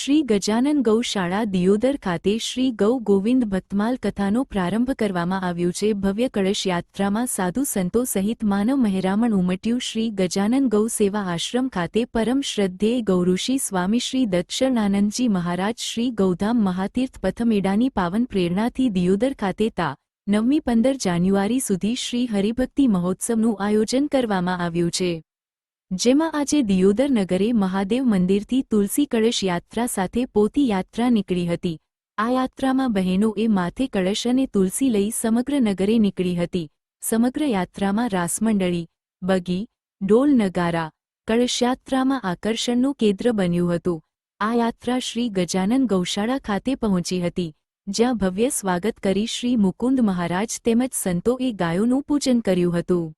શ્રી ગજાનન ગૌશાળા દિયોદર ખાતે શ્રી ગૌ ગોવિંદ ભક્તમાલ કથાનો પ્રારંભ કરવામાં આવ્યો છે. ભવ્ય કળશ યાત્રામાં સાધુ સંતો સહિત માનવ મહેરામણ ઉમટ્યું શ્રી ગજાનન ગૌ સેવા આશ્રમ ખાતે પરમ શ્રદ્ધેય ગૌઋષિ સ્વામી શ્રી દક્ષરણાનંદજી મહારાજ શ્રી ગૌધામ મહાતીર્થ પથમેડાની પાવન પ્રેરણાથી દિયોદર ખાતે તા નવમી પંદર જાન્યુઆરી સુધી શ્રી હરિભક્તિ મહોત્સવનું આયોજન કરવામાં આવ્યું છે. જેમાં આજે દિયોદર નગરે મહાદેવ મંદિરથી તુલસી કળશ યાત્રા સાથે પોતી યાત્રા નીકળી હતી. આ યાત્રામાં બહેનોએ માથે કળશ અને તુલસી લઈ સમગ્ર નગરે નીકળી હતી. સમગ્ર યાત્રામાં રાસમંડળી, બગી, ઢોલ નગારા કળશયાત્રામાં આકર્ષણનું કેન્દ્ર બન્યું હતું. આ યાત્રા શ્રી ગજાનન ગૌશાળા ખાતે પહોંચી હતી, જ્યાં ભવ્ય સ્વાગત કરી શ્રી મુકુંદ મહારાજ તેમજ સંતોએ ગાયોનું પૂજન કર્યું હતું.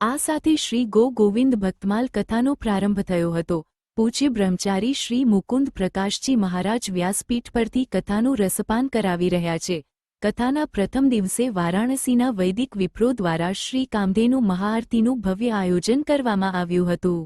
આ સાથે શ્રી ગો ગોવિંદ ભક્તમાલ કથાનો પ્રારંભ થયો હતો. પૂજ્ય બ્રહ્મચારી શ્રી મુકુંદ પ્રકાશજી મહારાજ વ્યાસપીઠ પરથી કથાનું રસપાન કરાવી રહ્યા છે. કથાના પ્રથમ દિવસે વારાણસીના વૈદિક વિપ્રો દ્વારા શ્રી કામધેનુ મહાઆરતીનું ભવ્ય આયોજન કરવામાં આવ્યું હતું.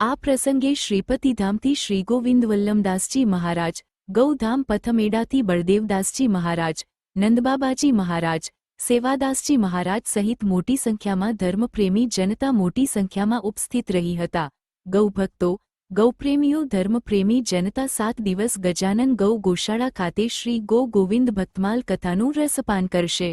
આ પ્રસંગે શ્રીપતિધામથી શ્રી ગોવિંદ વલ્લમદાસજી મહારાજ, ગૌધામ પથમેડાથી બળદેવદાસજી મહારાજ, નંદબાબાજી મહારાજ સેવાદાસજી મહારાજ સહિત મોટી સંખ્યામાં ધર્મપ્રેમી જનતા મોટી સંખ્યામાં ઉપસ્થિત રહી હતા. ગૌભક્તો ગૌપ્રેમીઓ ધર્મપ્રેમી જનતા સાત દિવસ ગજાનન ગૌ ગોશાળા ખાતે શ્રી ગો ગોવિંદ ભક્તમાલ કથાનું રસપાન કરશે.